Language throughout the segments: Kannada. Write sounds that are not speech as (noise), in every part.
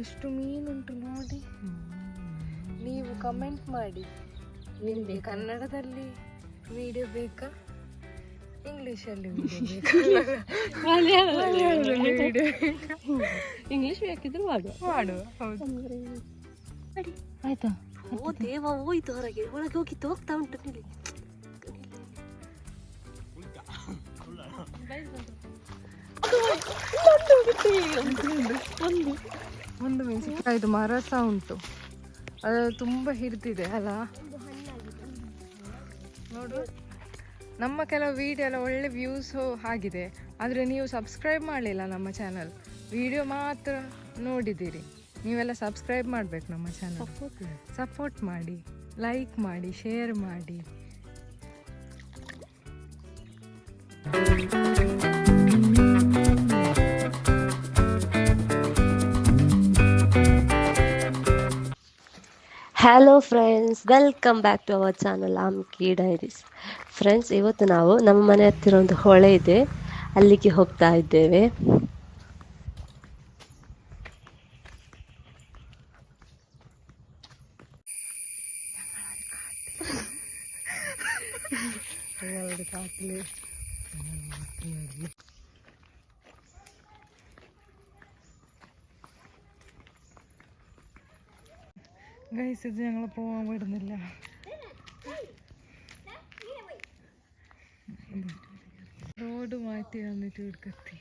ಎಷ್ಟು ಮೀನುಂಟು ನೋಡಿ. ನೀವು ಕಮೆಂಟ್ ಮಾಡಿ. ನಿಮಗೆ ಕನ್ನಡದಲ್ಲಿ ವಿಡಿಯೋ ಬೇಕಾ? ಇಂಗ್ಲೀಷಲ್ಲಿ ಇಂಗ್ಲಿಷ್ ಬೇಕಿದ್ರು ಮಾಡುವ. ಮಾಡುವ ಆಯ್ತಾ? ಓ ದೇವ ಹೋಯ್ತು ಹೊರಗೆ. ಒಳಗೆ ಹೋಗಿತ್ತು ಹೋಗ್ತಾ ಉಂಟು ನಿಲ್ಲಿ ಒಂದು. ಮೆಣಸಿನಕಾಯಿ ಇದು ಮರ ಸಹ ಉಂಟು. ಅದು ತುಂಬ ಹಿಡಿದಿದೆ ಅಲ್ಲ? ನೋಡು. ನಮ್ಮ ಕೆಲವು ವಿಡಿಯೋ ಎಲ್ಲ ಒಳ್ಳೆ ವ್ಯೂಸ್ ಆಗಿದೆ. ಆದರೆ ನೀವು ಸಬ್ಸ್ಕ್ರೈಬ್ ಮಾಡಲಿಲ್ಲ ನಮ್ಮ ಚಾನಲ್ ವಿಡಿಯೋ ಮಾತ್ರ ನೋಡಿದ್ದೀರಿ. ನೀವೆಲ್ಲ ಸಬ್ಸ್ಕ್ರೈಬ್ ಮಾಡಬೇಕು ನಮ್ಮ ಚಾನಲ್ ಸಪೋರ್ಟ್ ಮಾಡಿ. ಲೈಕ್ ಮಾಡಿ ಶೇರ್ ಮಾಡಿ. Hello friends welcome back to our channel am ಕಿ ಡೈರೀಸ್ ಫ್ರೆಂಡ್ಸ್ ಇವತ್ತು ನಾವು ನಮ್ಮ ಮನೆ ಹತ್ತಿರ ಒಂದು ಹೊಳೆ ಇದೆ. ಅಲ್ಲಿಗೆ ಹೋಗ್ತಾ ಇದ್ದೇವೆ. ഗൈസ് ഇത് ഞങ്ങൾ പോകാൻ വിടുന്നില്ല. റോഡ് മാറ്റി വന്നിട്ട് ഇവിടക്കെത്തി.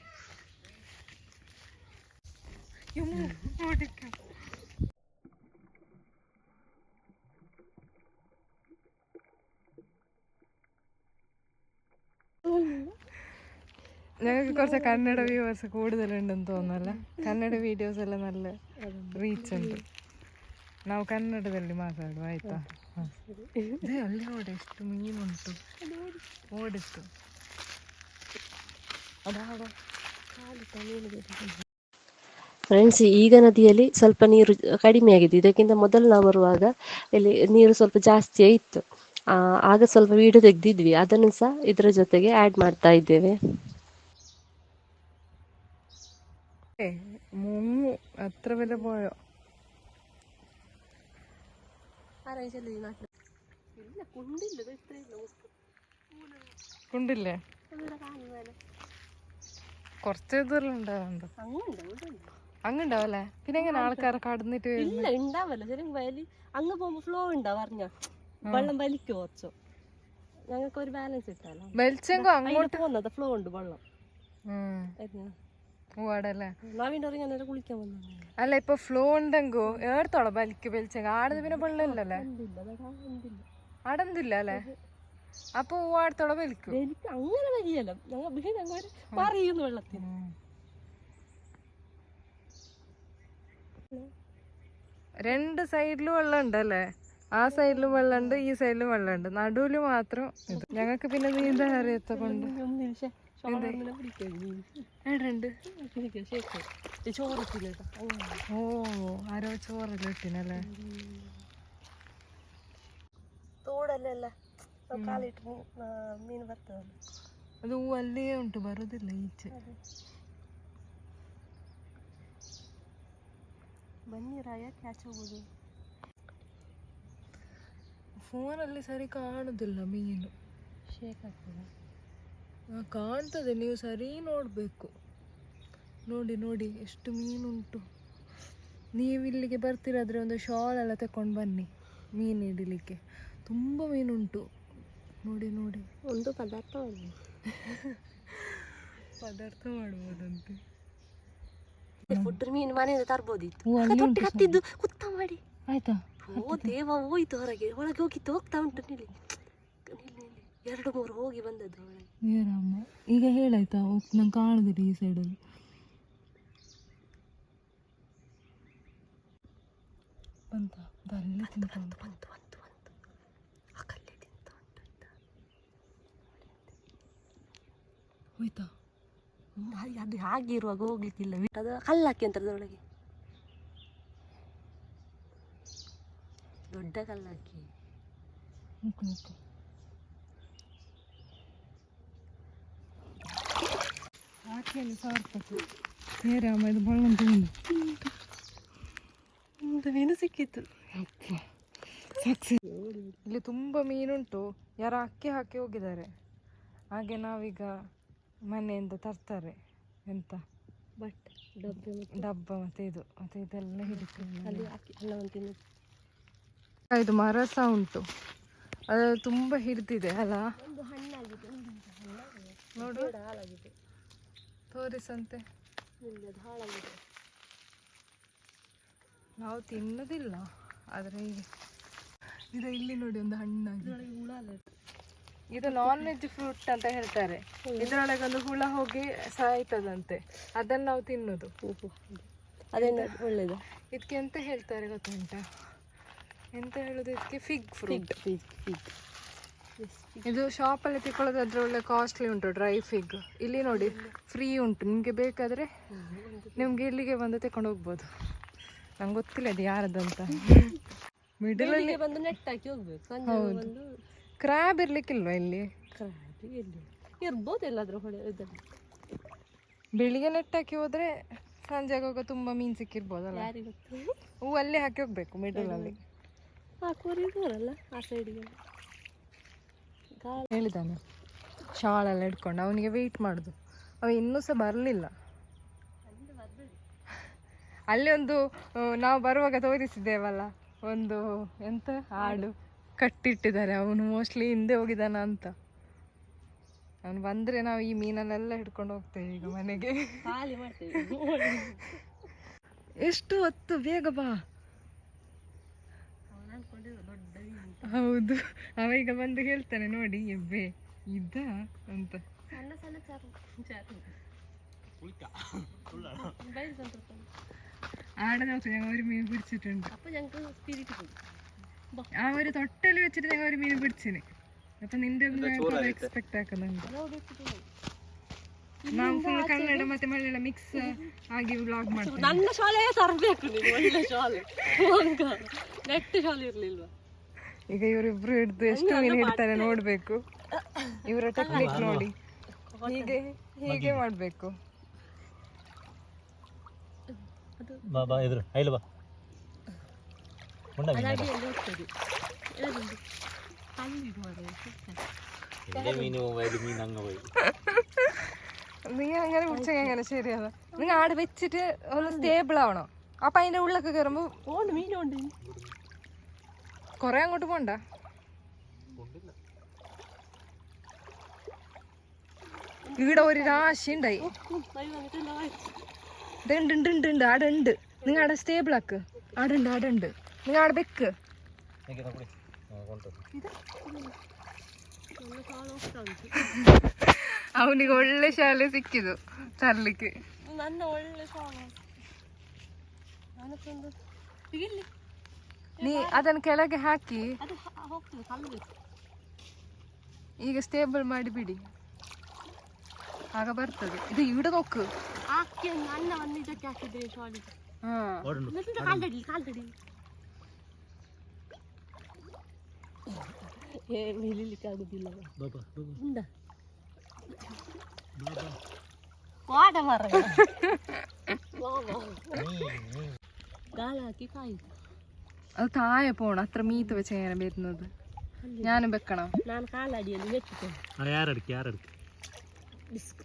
ഓടിക്കാം. ഞങ്ങൾക്ക് കുറച്ച് കന്നഡ വ്യൂവേഴ്സ് കൂടുതലുണ്ടെന്ന് തോന്നുന്നല്ല കന്നഡ വീഡിയോസ് എല്ലാം നല്ല റീച്ച് ഉണ്ട്. ನಾವು ಕನ್ನಡದಲ್ಲಿ ಮಾತಾಡುವ ಆಯ್ತಾ. ಅಲ್ಲಿ ನೋಡಿ ಎಷ್ಟು ಮೀನುಂಟು ಓಡಿತ್ತು. ಫ್ರೆಂಡ್ಸ್ ಈಗ ನದಿಯಲ್ಲಿ ಸ್ವಲ್ಪ ನೀರು ಕಡಿಮೆ ಆಗಿದೆ ಇದಕ್ಕಿಂತ ಮೊದಲು ನಾವು ಬರುವಾಗ ಇಲ್ಲಿ ನೀರು ಸ್ವಲ್ಪ ಜಾಸ್ತಿಯೇ ಇತ್ತು. ಆ, ಆಗ ಸ್ವಲ್ಪ ವಿಡಿಯೋ ತೆಗೆದಿದ್ವಿ. ಅದನ್ನು ಸಹ ಇದರ ಜೊತೆಗೆ ಆ್ಯಡ್ ಮಾಡ್ತಾ ಇದ್ದೇವೆ. മുങ്ങു അത്ര വില പോയോ കുണ്ടില്ലേ കുറച്ച് ദൂരം ഉണ്ടാവുന്നുണ്ട് അങ്ങുണ്ടാവല്ലേ? പിന്നെ എങ്ങനെ ആൾക്കാർ കടന്നിട്ട് ഇല്ല ഉണ്ടാവല്ലോ. ശരി വലി അങ്ങ് പോകുമ്പോ ഫ്ലോ ഉണ്ടാവും പറഞ്ഞ വെള്ളം വലിക്കോ കുറച്ചോ. ഞങ്ങൾക്ക് ഒരു ബാലൻസ് ഇട്ടാലോ വലിച്ചെങ്കോ അങ്ങോട്ട് അങ്ങോട്ട് പോകുന്നത് ഫ്ലോ ഉണ്ട് വെള്ളം. കുളിക്കാൻ വന്നു അല്ല ഇപ്പൊ ഫ്ലോ ഉണ്ടെങ്കോ? ഏടത്തോളം വലിക്ക് വലിച്ചെങ്ക ആടത് പിന്നെ വെള്ളം അടന്തില്ല അല്ലേ? അപ്പൊ ആടത്തോളം വലിക്കും എനിക്ക് അങ്ങനെ വലിയല്ല ഞങ്ങൾ വീട് അങ്ങനെ പറയുന്നു വെള്ളത്തിന് രണ്ട് സൈഡിലും വെള്ളം ഉണ്ടല്ലേ ആ സൈഡിലും വെള്ളമുണ്ട് ഈ സൈഡിലും വെള്ളമുണ്ട്. നടുവിൽ മാത്രം ഞങ്ങക്ക് ഞങ്ങൾക്ക് പിന്നെ നീന്താൻ അറിയാത്ത കൊണ്ട് ഒന്ന് നിമിഷം ചോറിനെ പിടിക്കാൻ എവിടെയുണ്ട് ചോറിട്ടില്ല ഓ ആരോ ചോറെല്ലാം ഇട്ടിനല്ലേ തോടല്ലല്ല കാലിട്ട് മീൻ ಬರ್ತದಲ್ಲ ಅದು ಹೂ ಅಲ್ಲೇ ಉಂಟು ಬರುದಿಲ್ಲ ಈಚೆ ಬನ್ನಿ ರಾಯ ಕ್ಯಾಚ್ ಹೋಗೋದು ಫೋನಲ್ಲಿ ಸರಿ ಕಾಣುದಿಲ್ಲ ಮೀನು ಶೇಕ್ ಆಗ್ತದೆ ಆ, ಕಾಣ್ತದೆ ನೀವು ಸರಿ ನೋಡಬೇಕು. ನೋಡಿ ನೋಡಿ ಎಷ್ಟು ಮೀನುಂಟು. ನೀವು ಇಲ್ಲಿಗೆ ಬರ್ತಿರಾದ್ರೆ ಒಂದು ಶಾಲ್ ಎಲ್ಲ ತಕೊಂಡು ಬನ್ನಿ ಮೀನು ಹಿಡಿಲಿಕ್ಕೆ. ತುಂಬ ಮೀನುಂಟು. ನೋಡಿ ನೋಡಿ. ಒಂದು ಪದಾರ್ಥ (laughs) ಪದಾರ್ಥ ಮಾಡ್ಬೋದಂತೆ. ಮೀನು ಮನೆಯಿಂದ ತರ್ಬೋದಿತ್ತು. ಕತ್ತಿದ್ದು ಕುತ್ತ ಮಾಡಿ. ಆಯ್ತಾ? ಓ ದೇವ ಹೋಯ್ತು ಹೊರಗೆ. ಒಳಗೆ ಹೋಗಿತ್ತು ಹೋಗ್ತಾ ಉಂಟು ನಿಲ್ಲಿ ಎರಡು ಮೂರು ಹೋಗಿ ಬಂದದ್ದು ಒಳಗೆ ನೀರಮ್ಮ ಈಗ ಹೇಳಾಯ್ತಾ ನಂಗೆ ಕಾಣುದಿಲ್ಲ ಈ ಸೈಡಲ್ಲಿ ಬಂತ ತಿಂತ ಉಂಟು ಬಂತು ಬಂತು ಬಂತು ಆ ಕಲ್ಲೇ ತಿಂತ ಉಂಟು? ಹೋಯ್ತಾ? ಅದು ಹಾಗೆ ಇರುವಾಗ ಹೋಗ್ಲಿಕ್ಕಿಲ್ಲ. ಅದು ಕಲ್ಲಾಕಿ ಅಂತ ಅದರೊಳಗೆ ದೊಡ್ಡ ಕಲ್ಲಾಕಿ ಓಕೆ ಹಾಕಿ ಸಾರ್ಥಕ ಅಮ್ಮ ಇದು ಬಳ್ಳ ಉಂಟು ಒಂದು ಮೀನು ಸಿಕ್ಕಿತ್ತು. ಇಲ್ಲಿ ತುಂಬ ಮೀನುಂಟು. ಯಾರ ಅಕ್ಕಿ ಹಾಕಿ ಹೋಗಿದ್ದಾರೆ. ಹಾಗೆ ನಾವೀಗ ಮನೆಯಿಂದ ತರ್ತಾರೆ ಎಂತ? ಬಟ್ ಡಬ್ಬೆ ಮತ್ತೆ. ಡಬ್ಬ ಮತ್ತೆ ಇದು ಮತ್ತೆ ಇದೆಲ್ಲ ಹಿಡಿತೀವಿ ಅಲ್ಲಿ ಅಕ್ಕಿ ಎಲ್ಲವನ್ನು ಇದು ಮರ ಸಹ ಉಂಟು. ಅದು ತುಂಬ ಹಿಡಿದಿದೆ ಅಲ್ಲ? ನೋಡು. ಹಾಳಾಗಿದೆ. ತೋರಿಸಂತೆ. ನಾವು ತಿನ್ನೋದಿಲ್ಲ ಆದರೆ ಇದು ಇಲ್ಲಿ ನೋಡಿ ಒಂದು ಹಣ್ಣಾಗಿ. ಇದು? ನಾನ್ ವೆಜ್ ಫ್ರೂಟ್ ಅಂತ ಹೇಳ್ತಾರೆ. ಇದರೊಳಗೆ ಒಂದು ಹುಳ ಹೋಗಿ ಸಾಯ್ತದಂತೆ. ಅದನ್ನ ನಾವು ತಿನ್ನೋದು. ಒಳ್ಳೇದು? ಇದಕ್ಕೆ ಎಂತ ಹೇಳ್ತಾರೆ ಗೊತ್ತುಂಟ? ಎಂತ ಹೇಳೋದು? ಇದಕ್ಕೆ ಫಿಗ್ ಫ್ರೂಟ್ ಫಿಗ್ ಫಿಗ್ ಇದು ಶಾಪಲ್ಲಿ ತಿಕ್ಕೊಳ್ಳೋದಾದ್ರೆ ಒಳ್ಳೆ ಕಾಸ್ಟ್ಲಿ ಉಂಟು ಡ್ರೈ ಫಿಗ್ ಇಲ್ಲಿ ನೋಡಿ ಫ್ರೀ ಉಂಟು. ನಿಮಗೆ ಬೇಕಾದರೆ ನಿಮ್ಗೆ ಇಲ್ಲಿಗೆ ಬಂದು ತಕೊಂಡು ಹೋಗ್ಬೋದು. ನಂಗೆ ಗೊತ್ತಿಲ್ಲ ಅದು ಯಾರದಂತ. ಮಿಡಲಲ್ಲಿ ಅಲ್ಲಿ ಬಂದು ನೆಟ್ ಹಾಕಿ ಹೋಗ್ಬೇಕು. ಬಂದು ಕ್ರ್ಯಾಬ್ ಇರ್ಲಿಕ್ಕಿಲ್ವಾ ಇಲ್ಲಿ? ಇರ್ಬೋದು ಎಲ್ಲಾದ್ರೂ ಬೆಳಿಗ್ಗೆ ನೆಟ್ ಹಾಕಿ ಹೋದ್ರೆ ಸಂಜೆ ಆಗುವಾಗ ತುಂಬಾ ಮೀನ್ ಸಿಕ್ಕಿರ್ಬೋದಲ್ಲ? ಹೂ ಅಲ್ಲೇ ಹಾಕಿ ಹೋಗ್ಬೇಕು ಮಿಡಲಲ್ಲಿ ಆ ಸೈಡಿಗೆ ಹೇಳಿದ್ದಾನೆ. ಶಾಳೆಲ್ಲ ಹಿಡ್ಕೊಂಡು ಅವನಿಗೆ ವೆಯ್ಟ್ ಮಾಡುದು. ಅವ ಇನ್ನೂ ಸಹ ಬರಲಿಲ್ಲ. ಅಲ್ಲಿ ಒಂದು ನಾವು ಬರುವಾಗ ತೋರಿಸಿದ್ದೇವಲ್ಲ ಒಂದು ಎಂತ? ಹಾಡು ಕಟ್ಟಿಟ್ಟಿದ್ದಾರೆ ಅವನು ಮೋಸ್ಟ್ಲಿ ಹಿಂದೆ ಹೋಗಿದ್ದಾನ ಅಂತ. ಅವನು ಬಂದರೆ ನಾವು ಈ ಮೀನನ್ನೆಲ್ಲ ಹಿಡ್ಕೊಂಡು ಹೋಗ್ತೇವೆ ಈಗ ಮನೆಗೆ. ಎಷ್ಟು ಹೊತ್ತು? ಬೇಗ ಬಾ ಅವನು ಅನ್ಕೊಂಡಿರೋ ದೊಡ್ಡ ಮೀನು. ಹೌದು ಅವ ಈಗ ಬಂದು ಹೇಳ್ತಾನೆ ನೋಡಿ ಎಬ್ಬೆ ಇದ್ದ ಅಂತ ಸಣ್ಣ ಸಣ್ಣ ಚಾರು ಚಾರು ಬೈದು ಬಂತು ആടെ ഞങ്ങൾ ഒരു മീൻ പിടിച്ചിട്ടുണ്ട് അപ്പൊ ഞങ്ങൾക്ക് സ്പിരിറ്റ് പോയി ആ ഒരു തൊട്ടല് വെച്ചിട്ട് ഞങ്ങൾ ഒരു മീൻ പിടിച്ചിന് അപ്പൊ നിന്റെ എക്സ്പെക്ട് ആക്കുന്നുണ്ട് ನಾವು ಫುಲ್ ಕನ್ನಡ ಮತ್ತೆ ಮಲಯಾಳ ಮಿಕ್ಸ್ ಆಗಿ ವ್ಲಾಗ್ ಮಾಡ್ತೇವೆ ನನ್ನ ಶಾಲೆ ತರಬೇಕು ನೀವು ಒಳ್ಳೆ ಶಾಲೆ ನೆಟ್ ಶಾಲೆ ಇರ್ಲಿಲ್ವಾ ಈಗ ಇವರಿಬ್ರು ಹಿಡ್ದು ಎಷ್ಟು ಮೀನು ಹಿಡ್ತಾರೆ ನೋಡ್ಬೇಕು ಇವರ ಟೆಕ್ನಿಕ್ ನೋಡಿ ಹೀಗೆ ಹೀಗೆ ಮಾಡ್ಬೇಕು ಬಾ ಬಾ ಎದುರು ಐಲು ಬಾ ಉಂಡ ಮೀನು ಅಡಿಯಲ್ಲಿ ಹೋಗ್ತದೆ ಎಲ್ಲದುಂಟು ಕಲ್ಲಿಗೆ ಮಾರ್ರೆ, ಸಿಗ್ತದೆ. എന്റെ മീന് വയല് മീൻ അങ്ങ് പോയി നീ അങ്ങനെ പിടിച്ചാൽ എങ്ങനെ ശരിയാണ് നിങ്ങൾ ആടെ വെച്ചിട്ട് ഒന്ന് സ്റ്റേബിൾ ആവണം അപ്പൊ അതിന്റെ ഉള്ളൊക്കെ കയറുമ്പോ ഓണ്ട് മീനുണ്ട് കൊറേ അങ്ങോട്ട് പോണ്ട ഇവിടെ ഒരു രാശി ഉണ്ടായി ബൈ വന്നിട്ടില്ല ഇതുണ്ട് ഉണ്ട് ഉണ്ട് ഉണ്ട് ആടെ ഉണ്ട് നിങ്ങൾ ആടെ സ്റ്റേബിൾ ആക്ക് ആടെ ഉണ്ട് ആടെ ഉണ്ട് നിങ്ങൾ ആടെ വെക്ക് ಹೇಗೆ ತಗೊಳ್ಳಿ ಕೊಂಡು ನನ್ನ ಕಾಲು ಹೋಗ್ತಾ ಉಂಟು ಅವನಿಗೆ ಒಳ್ಳೆ ಶಾಲೆ ಸಿಕ್ಕಿದು ತರ್ಲಿಕ್ಕೆ ನನ್ನ ಒಳ್ಳೆ ಶಾಲೆ ನಾನಕ್ಕೊಂದು ಇಲ್ಲಿ ನೀ ಅದನ್ನ ಕೆಳಗೆ ಹಾಕಿ. ಈಗ ಸ್ಟೇಬಲ್ ಮಾಡಿ ಬಿಡಿ. ಆಗ ಬರ್ತದೆ. ಇದು ಇಡಬೇಕು ಹಾಕಿ ಅನ್ನವನ್ನು ಇದಕ್ಕೆ ಆಗುದಿಲ್ಲ. ಗಾಳ ಹಾಕಿ ಕಾಯಿತು അത് താഴെ പോണം അത്ര മീത്ത് വെച്ച് എങ്ങനെ വരുന്നത് ഞാനും വെക്കണം ನಾನು ಕಾಲಡಿಯಲ್ಲಿ ನೆಚ್ಚಿದ್ದೇನೆ ಆ ಯಾರು ಅಡಿಕೆ ಯಾರು ಅಡಿಕೆ ಡಿಸ್ಕ್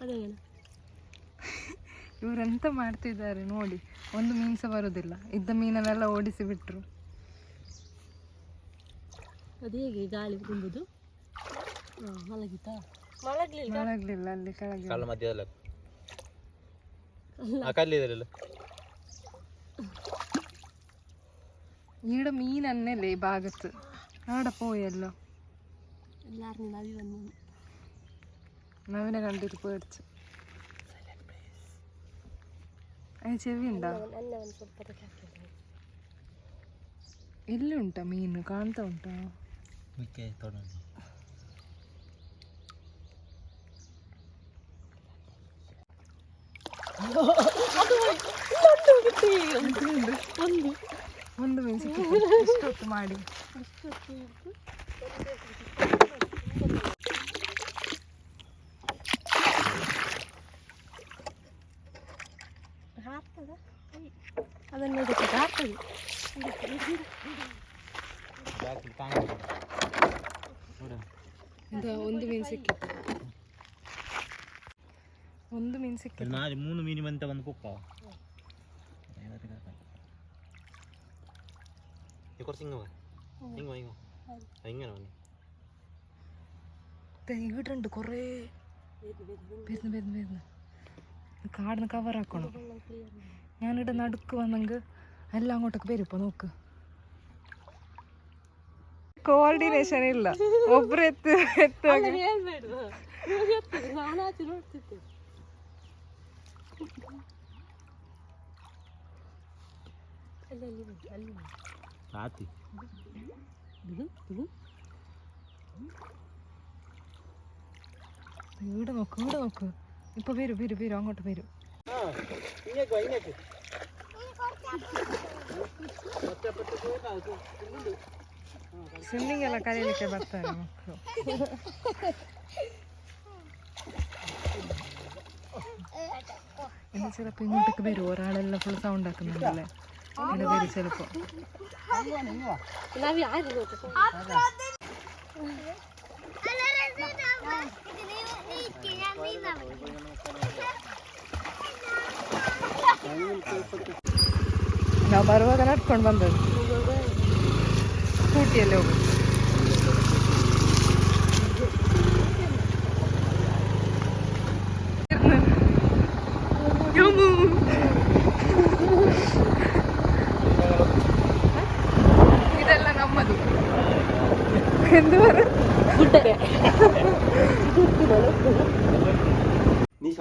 ಅದೇನು ಇವರೆಂತ ಮಾಡ್ತಿದ್ದಾರೆ ನೋಡಿ ಒಂದು ಮೀನು ಸಹ ಬರುದಿಲ್ಲ ಇದ್ದ ಮೀನನ್ನೆಲ್ಲ ಓಡಿಸಿ ಬಿಟ್ರು ಅದು ಹೇಗೆ ಗಾಳಿ ತುಂಬುದು ಹಾಂ ಮಲಗಿತಾ ಮಲಗಲಿಲ್ಲ ಮಲಗ್ಲಿಲ್ಲ ಅಲ್ಲಿ ಕೆಳಗೆ ഈടെ മീൻ തന്നെയല്ലേ ഈ ഭാഗത്ത്? അവിടെ പോയല്ലോ. എല്ലാവരും നദി വന്നു. കണ്ടിട്ട് ചെവി ഉണ്ടോ? എല്ലാം ഉണ്ടോ മീൻ കാണുന്ന ഉണ്ടോ? അത് കിട്ടി ಮೀನು ಕಾಣ್ತಾ ಉಂಟಾ ಮಿಕ್ಕೆ ತೊಗೊಂಡು ಒಂದು ಒಂದು ಮೀನು ಸಿಕ್ಕಿತು ಇಷ್ಟೊತ್ತು ಮಾಡಿ ಹಾಕ್ತದ ಅದನ್ನು ಇದಕ್ಕೆ ಹಾಕ್ತದೆ ಬ್ಯಾಗ್ ಕಾಣಲ್ಲ ನೋಡು ಇದು ಒಂದು ಮೀನು ಸಿಕ್ಕಿತ್ತು ಒಂದು ಮೀನು ಸಿಕ್ಕಿತ್ತು ನಾಳೆ ಮೂರು ಮೀನು ಬಂತ ಒಂದು ಕುಕ್ಕ കുറച്ച് ഇങ്ങ് ഇങ്ങ് ഇങ്ങ് ഇങ്ങനെ വന്നു ഇവിടുണ്ട് കുറേ വരുന്നു വരുന്നു വരുന്നു കാടിന് കവർ ആക്കണം ഞാനിവിടെ നടുക്ക് വന്നെങ്കിൽ എല്ലാം അങ്ങോട്ടൊക്കെ വരും ഇപ്പൊ നോക്ക് ಕೋಆರ್ಡಿನೇಷನ್ ಇಲ್ಲ ಒಬ್ರು ಎತ್ತು ಎತ್ತುವಾಗ ನಾನಾಚೆ ನೋಡ್ತಿದ್ದೆ ಅಲ್ಲಿ ಅಲ್ಲಿ ಬನ್ನಿ, ಅಲ್ಲಿ ಬನ್ನಿ. ആത്തി ಇದು ಇದು ഇവിടെ നോക്ക് ഇവിടെ നോക്ക് ഇപ്പൊ വരും വരും വരും അങ്ങോട്ട് വരും ಸ್ವಿಮ್ಮಿಂಗ್ ಎಲ್ಲ ಕಲೀಲಿಕ್ಕೆ ಬರ್ತಾರೆ ಮಕ್ಕಳು ഇനി ചിലപ്പോൾ ഇങ്ങോട്ടേക്ക് വരും ഒരാളെല്ലാം ഫുൾ സൗണ്ട് ആക്കുന്നുണ്ടല്ലേ ഇവിടെ വരും ചിലപ്പോൾ ನಾವು ಯಾರು ಗೊತ್ತಾ ನಾವು ಬರುವಾಗ ನಡ್ಕೊಂಡು ಬಂದದ್ದು ಸ್ಕೂಟಿಯಲ್ಲಿ ಹೋಗುದು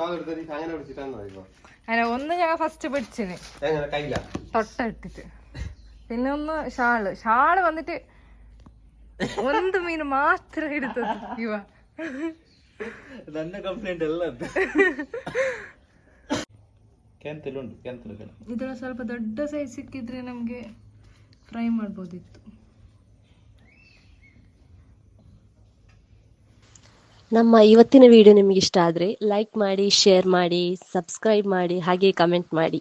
അങ്ങനെ പിടിച്ചിട്ടാന്ന് പറയുമ്പോ അല്ല ഒന്ന് ഞാൻ ഫസ്റ്റ് പിടിച്ചിന് എങ്ങനെ കയ്യില തൊട്ട ഇട്ടിട്ട് പിന്നെ ഒന്ന് ഷാള് ഷാള് വന്നിട്ട് ಒಂದು ಮೀನು ಮಾತ್ರ ಹಿಡಿತದ ಇವ ನನ್ನ ಕಂಪ್ಲೇಂಟ್ ಎಲ್ಲ ಕ್ಯಾನ್ಸಲ್ ಉಂಟು ಕ್ಯಾನ್ಸಲ್ ಕಣ ಇದ್ರಲ್ಲಿ ಸ್ವಲ್ಪ ದೊಡ್ಡ ಸೈಜ್ ಸಿಕ್ಕಿದ್ರೆ ನಮಗೆ ಫ್ರೈ ಮಾಡ್ಬೋದಿತ್ತು ನಮ್ಮ ಇವತ್ತಿನ ವಿಡಿಯೋ ನಿಮಗೆ ಇಷ್ಟ ಆದರೆ ಲೈಕ್ ಮಾಡಿ ಶೇರ್ ಮಾಡಿ ಸಬ್ಸ್ಕ್ರೈಬ್ ಮಾಡಿ, ಹಾಗೆ ಕಮೆಂಟ್ ಮಾಡಿ.